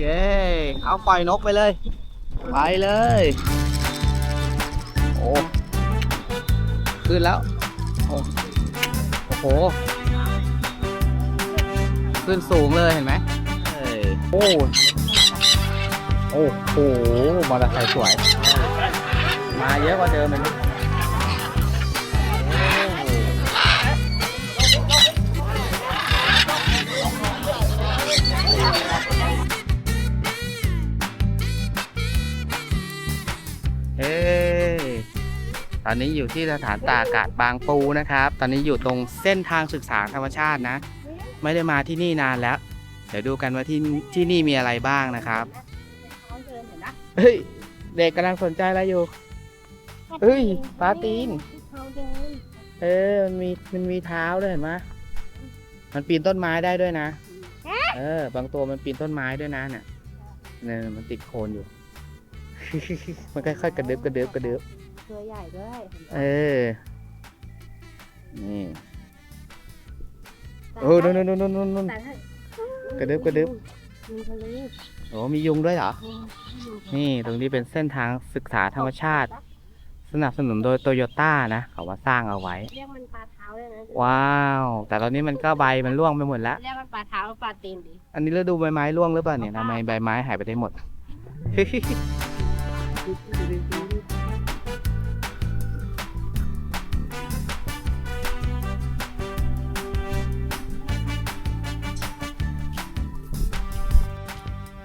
เย้ เอาปล่อยนกไปเลย ไปเลย โอ้ ขึ้นแล้ว โอ้โอ้โหขึ้นสูงเลยเห็นไหมเอ้ยโอ้โอ้โหมอเตอร์ไซค์สวย มาเยอะกว่าเดิมเลย อนนี้อยู่ที่สถานตากอากาศบางปูนะครับ ตอนนี้อยู่ตรงเส้นทางศึกษาธรรมชาตินะ ไม่ได้มาที่นี่นานแล้ว เดี๋ยวดูกันว่าที่ที่นี่มีอะไรบ้างนะครับ เฮ้ย เด็กกำลังสนใจอะไรอยู่ เฮ้ยปลาตีน เออมันมีมันมีเท้าด้วยเห็นไหมมันปีนต้นไม้ได้ด้วยนะ เออ บางตัวมันปีนต้นไม้ด้วยนะเนี่ยเนี่ยมันติดโคนอยู่ มันค่อยๆกระดึบกระดึบกระดึบ ตัวใหญ่ด้วย เออ นี่โอ้นู่นนู่นนู่นนู่นนู่น แต่ถ้ากระดึบกระดึบมีทะเลโอ้มียุงด้วยเหรอ นี่ตรงนี้เป็นเส้นทางศึกษาธรรมชาติ สนับสนุนโดยโตโยต้านะเขาว่าสร้างเอาไว้ เรียกมันปลาเท้าเลยนะว้าว แต่ตอนนี้มันก็ใบมันร่วงไปหมดแล้ว เรียกมันปลาเท้าปลาตีนดิ อันนี้ฤดูใบไม้ร่วงหรือเปล่าเนี่ยทำไมใบไม้หายไปได้หมด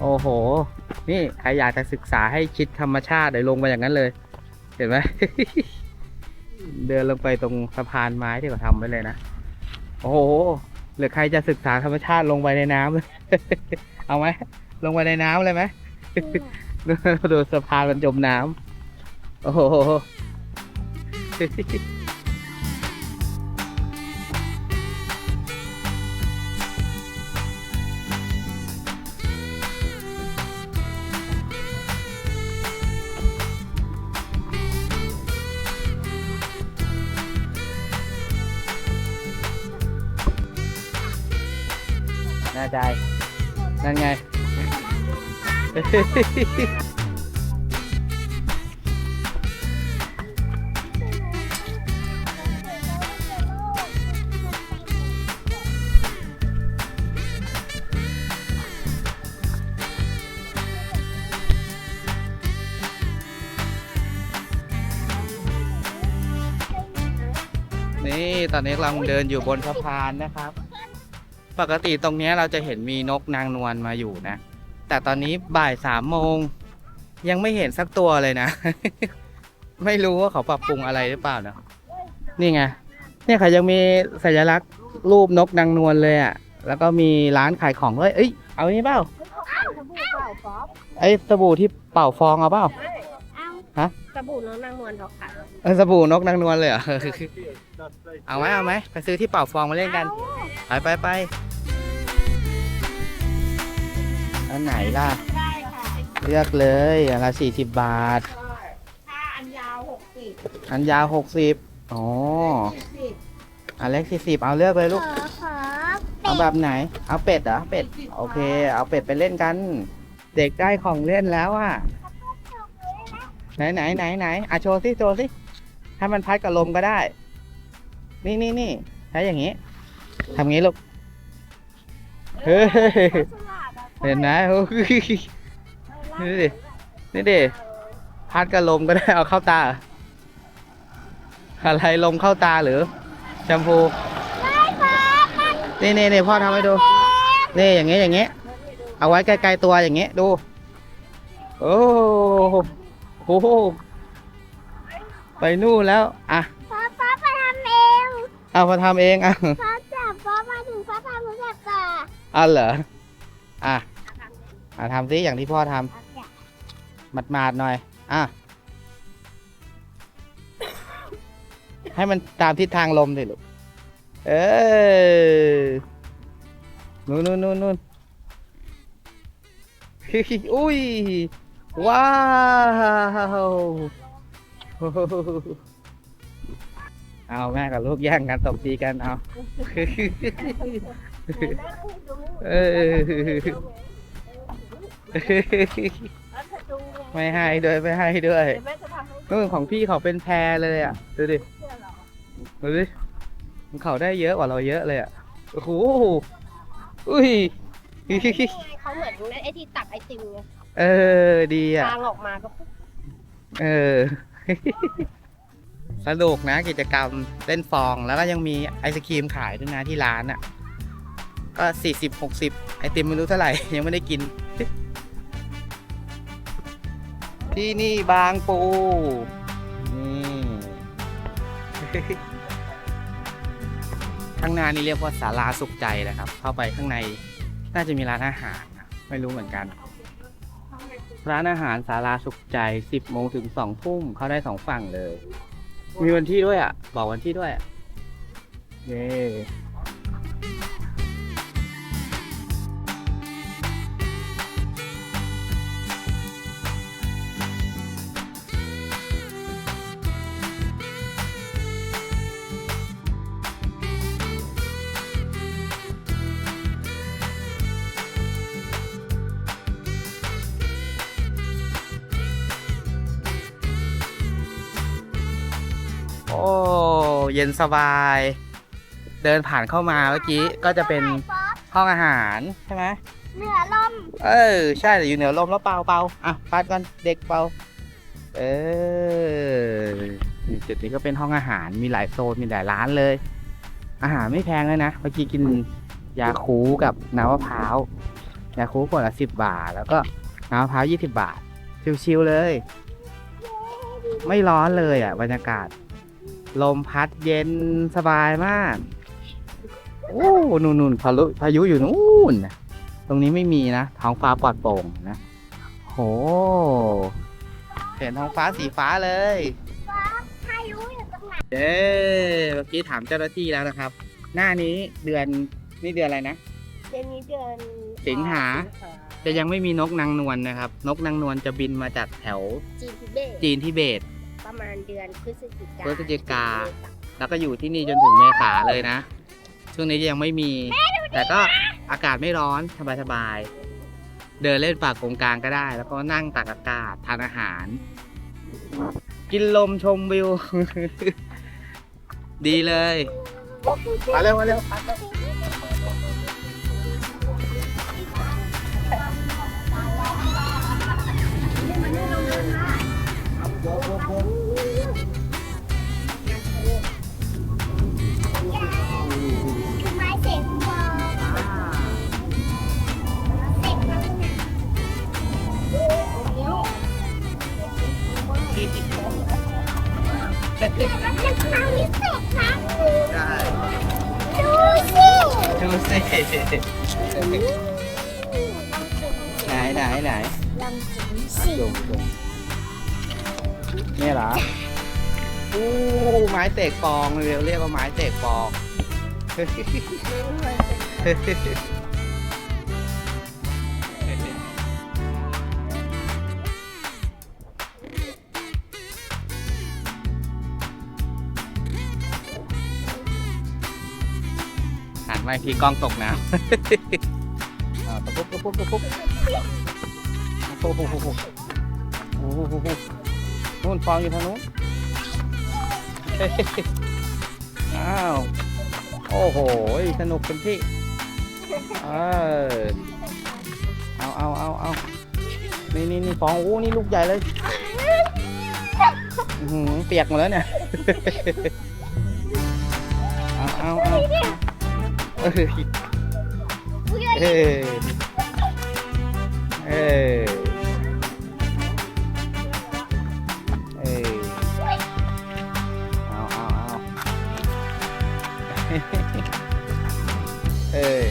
โอ้โห นี่ใครอยากจะศึกษาให้คิดธรรมชาติเดี๋ยวลงมาอย่างนั้นเลย เห็นไหม เดินลงไปตรงสะพานไม้ที่เขาทำไว้เลยนะ โอ้โห หรือใครจะศึกษาธรรมชาติลงไปในน้ำเลย เอาไหม ลงไปในน้ำเลยไหมดูสะพานมันจมน้ำโอ้โห นั่นไง นี่ตอนนี้กำลังเดินอยู่บนสะพานนะครับ ปกติตรงเนี้ยเราจะเห็นมีนกนางนวลมาอยู่นะ แต่ตอนนี้บ่ายสามโมง ยังไม่เห็นสักตัวเลยนะ ไม่รู้ว่าเขาปรับปรุงอะไรหรือเปล่าเนอะนี่ไงเนี่ยเขายังมีสัญลักษณ์รูปนกนางนวลเลยอะ่ะ แล้วก็มีร้านขายของด้วยเอ้ยเอานี้เปล่าสบู่เปล่าฟอบไอ้สบู่ที่เป่าฟองเอาเปล่าเอ้าฮะสบู่น้องนางนวลเขาขายเออสบู่นกนางนวลเลยเหรอ เอาไหมเอาไหมไปซื้อที่เป่าฟองมาเล่นกัน ไปไปไปอันไหนล่ะ ได้ค่ะเลือกเลยอันละสี่สิบบาท ถ้าอันยาวหกสิบอันยาวหกสิบอ๋อสิบอันเล็กสี่สิบเอาเลือกเลยลูกขอขอเอาแบบไหน เอาเป็ดเหรอ เป็ด โอเค เอาเป็ดไปเล่นกัน เด็กได้ของเล่นแล้วอะ ไหนไหนไหนไหนอะโชว์สิโชว์สิให้มันพัดกับลมก็ได้ นี่นี่นี่ใช้อย่างนี้ทำงี้ลูกเฮ้ยเห็นนะโอ้ยนี่ดินี่ดิพัดกับลมก็ได้เอาเข้าตา อะไรลมเข้าตาหรือแชมพูนี่นี่นี่พ่อทำให้ดูนี่อย่างเงี้ยอย่างเงี้ยเอาไว้ใกล้ๆตัวอย่างเงี้ยดูโอ้โหไปนู่นแล้ว อะ เอามาทำเองอะป้าจับป้ามาถึงป้าทำรู้จักก่ะอะเหรออะอะทำซิอย่างที่พ่อทำ หมาดๆหน่อย อะ ให้มันตามทิศทางลมสิลูก เออนู่นนู่นนู่นนู่น อุ้ย ว้าว เอาแม่กับลูกแย่งกันตบตีกันเอาเออแล้วจะดูไงไม่ให้ด้วยไม่ให้ด้วยเดี๋ยวแม่จะทำให้นู่นของพี่เขาเป็นแพรเลยอะดูดิเชื่อเหรอดูดิของเขาได้เยอะกว่าเราเยอะเลยอะโอ้โหอุ้ยนี่ไงเขาเหมือนไอ้ที่ตักไอติมไงเออดีอะทางออกมาก็ปุ๊บเออ สนุกนะกิจกรรมเล่นฟองแล้วก็ยังมีไอศครีมขายด้วยนะที่ร้านอะ ก็สี่สิบหกสิบไอติมไม่รู้เท่าไหร่ ยังไม่ได้กิน ที่นี่บางปูนี่ข้างหน้านี่เรียกว่าศาลาสุขใจนะครับ เข้าไปข้างในน่าจะมีร้านอาหารนะไม่รู้เหมือนกัน ร้านอาหารศาลาสุขใจ 10โมงถึง2ทุ่มเข้าได้สองฝั่งเลย มีวันที่ด้วยอะ บอกวันที่ด้วยอะเย้ เย็นสบาย เดินผ่านเข้ามาเมื่อกี้ก็จะเป็นห้องอาหารใช่ไหมเหนือลม เออ ใช่แต่อยู่เหนือลมแล้วเป่าเป่าอะปัดกันเด็กเป่าเออนี่จุดนี้ก็เป็นห้องอาหารมีหลายโซนมีหลายร้านเลย อาหารไม่แพงเลยนะเมื่อกี้กินยาคูกับน้ำมะพร้าวยาคูขวดละสิบบาท แล้วก็น้ำมะพร้าวยี่สิบบาทชิวๆเลย ไม่ร้อนเลยอะบรรยากาศ ลมพัดเย็นสบายมาก โอ้นู่นๆพายุพายุอยู่นู่นน่ะตรงนี้ไม่มีนะ ท้องฟ้าปลอดโปร่งนะโหเห็นท้องฟ้าสีฟ้าเลยพายุอยู่ตรงไหนเย้เมื่อกี้ถามเจ้าหน้าที่แล้วนะครับ หน้านี้เดือนนี่เดือนอะไรนะเดือนนี้เดือนสิงหาจะยังไม่มีนกนางนวลนะครับ นกนางนวลจะบินมาจากแถวจีนทิเบตจีนทิเบต ประมาณเดือนพฤศจิกาพฤศจิกา แล้วก็อยู่ที่นี่จนถึงเมษาเลยนะ ช่วงนี้ยังไม่มี แต่ก็อากาศไม่ร้อนสบายๆ เดินเล่นป่ากงกลางก็ได้ แล้วก็นั่งตากอากาศทานอาหาร กินลมชมวิว ดีเลย มาเร็วมาเร็ว เตกฟองเรียกเรียกว่าไม้เตกฟองหันมาอีกทีกล้องตกน้ำอ่าตะปุ๊บตะปุ๊บตะปุ๊บโอ้โหโอ้โหโอ้โหโอ้โหนู่นฟองอยู่ทางนู้น อ้าว โอ้โห สนุกเต็มที่ เออ เอาเอาเอาเอานี่นี่นี่ฟอง โอ้ นี่ลูกใหญ่เลยอื้อหือเปียกหมดแล้วเนี่ย เอาเอาเอาเออเออเออ เ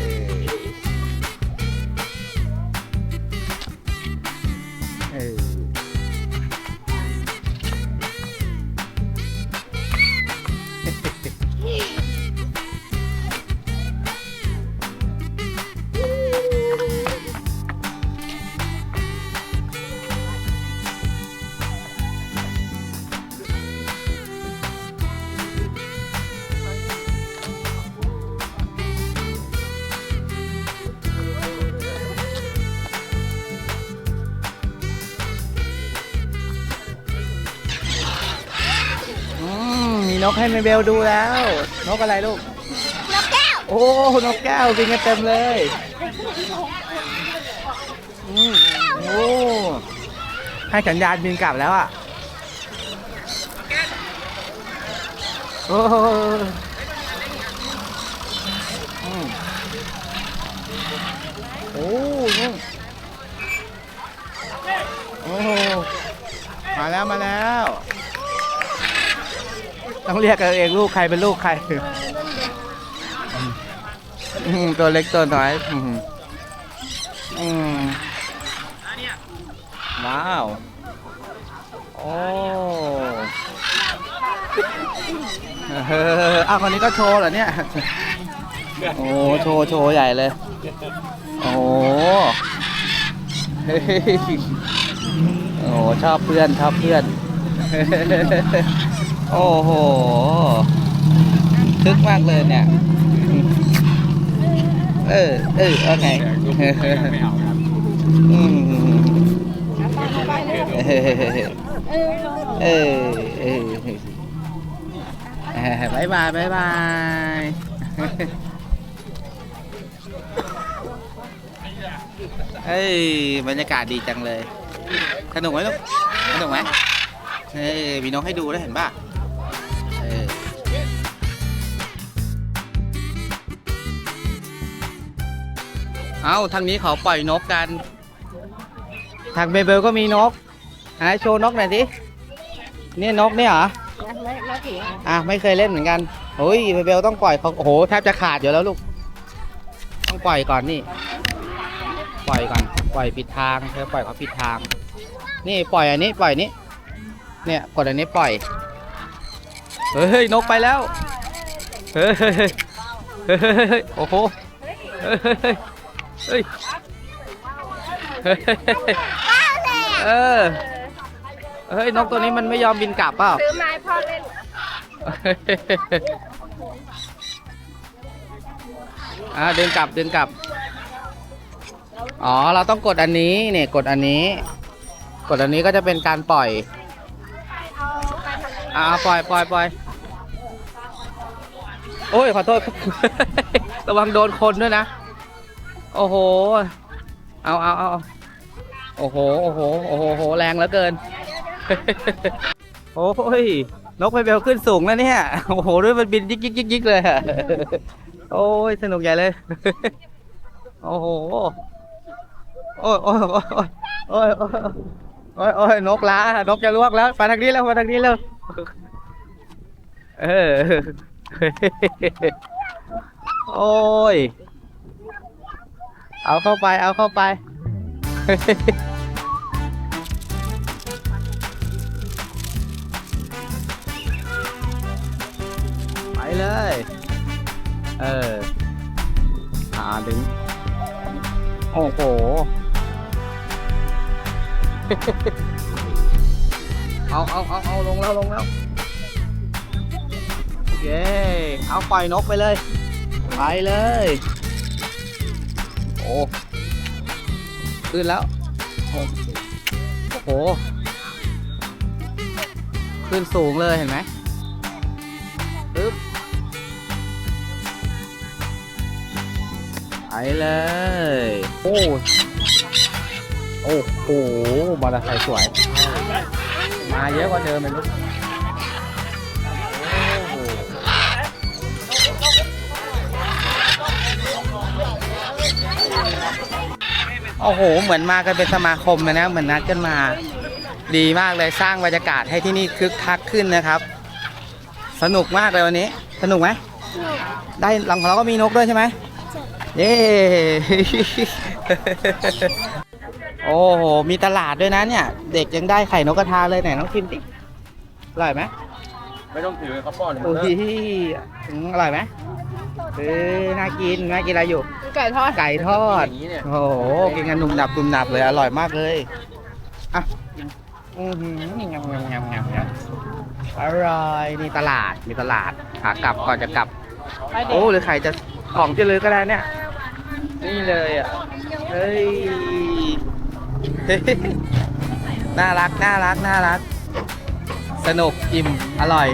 นกให้เมเบลดูแล้ว นกอะไรลูก นกแก้ว โอ้ นกแก้วบินกันเต็มเลยอืมโอ้ให้สัญญาณบินกลับแล้วอะโอ้อืมโอ้นู่นโอ้ มาแล้วมาแล้ว ต้องเรียกกันเองลูกใครเป็นลูกใครอืมตัวเล็กตัวน้อยอืมอืมว้าว โอ้เอออ้าวคนนี้ก็โชว์เหรอเนี่ย โอ้โชว์โชว์ใหญ่เลย โอ้โอ้ชอบเพื่อนชอบเพื่อน โอ้โหคึกมากเลยเนี่ย เออ เออเอาไงไม่เอาครับอืมเออเออเออบายบายบายบายเฮ้ยบรรยากาศดีจังเลย สนุกไหมลูก สนุกไหมเฮ้ยมีนกให้ดูได้เห็นป่ะ เอาทางนี้เขาปล่อยนกกัน ทางเบเบลก็มีนกไหนโชว์นกหน่อยสิเนี่ยนกเนี่ยเหรอแล้วแล้วผีอะอะไม่เคยเล่นเหมือนกันโอ้ยเบเบลต้องปล่อยเขาโอ้โหแทบจะขาดอยู่แล้วลูก ต้องปล่อยก่อนนี่ ปล่อยก่อน ปล่อยปิดทางเธอปล่อยเขาปิดทาง นี่ปล่อยอันนี้ปล่อยนี้ เนี่ยกดอันนี้ปล่อย เฮ้ยนกไปแล้ว เฮ้ย เฮ้ยเฮ้ยเฮ้ยเฮ้ยโอ้โห เฮ้ย เฮ้ยเฮ้ยเออเฮ้ยนกตัวนี้มันไม่ยอมบินกลับเปล่าซื้อไม้พ่อเล่นอ่าเดินกลับเดินกลับ อ๋อเราต้องกดอันนี้เนี่ยกดอันนี้ กดอันนี้ก็จะเป็นการปล่อยเอาไปทำอะไรอ่าปล่อยปล่อยปล่อยโอ้ยขอโทษ ระวังโดนคนด้วยนะ โอ้โห เอาเอาเอาโอ้โห โอ้โห โอ้โหโอ้โหแรงเหลือเกิน โอ้ย นกไพเบลขึ้นสูงแล้วเนี่ย โอ้โหด้วยมันบินยิกยิกยิกยิกเลยอะโอ้ย สนุกใหญ่เลย โอ้โห โอ้ยโอ้ยโอ้ยโอ้ยโอ้ยโอ้ยโอ้ยนกล้านกจะลวกแล้วมาทางนี้แล้วมาทางนี้แล้วเออ โอ้ย เอาเข้าไป เอาเข้าไป ไปเลย เอออ่าดึง โอ้โห เอาเอาเอาเอาลงแล้วลงแล้วเย้เอาปล่อยนกไปเลย ไปเลย ขึ้นแล้วโอ้โห ขึ้นสูงเลยเห็นไหมปึ๊บไปเลย โอ้โอ้โหมอเตอร์ไซค์สวย มาเยอะกว่าเดิมเลยลูก โอ้โห เหมือนมากันเป็นสมาคมเลยนะ เหมือนนัดกันมา ดีมากเลยสร้างบรรยากาศให้ที่นี่คึกคักขึ้นนะครับ สนุกมากเลยวันนี้ สนุกไหมได้หลังของเราก็มีนกด้วยใช่ไหมเย้โอ้โห มีตลาดด้วยนะเนี่ย เด็กยังได้ไข่นกกระทาเลยไหนน้องชิมดิอร่อยไหมไม่ต้องถือเขาป้อนโอ้ยอืมอร่อยไหม เออน่ากินน่ากินอะไรอยู่ ไก่ทอดไก่ทอดอย่างนี้เนี่ยโอ้โห กินกันหนุ่มหนับหนุ่มหนับเลย อร่อยมากเลย อะอือหืองามงามงามงามงามอร่อยนี่ตลาด มีตลาด ขากลับก่อนจะกลับ ไปเด็โอ้หรือใครจะของจะเลยก็ได้เนี่ย นี่เลยอะ เฮ้ย น่ารัก น่ารัก น่ารักสสนุก อิ่ม อร่อย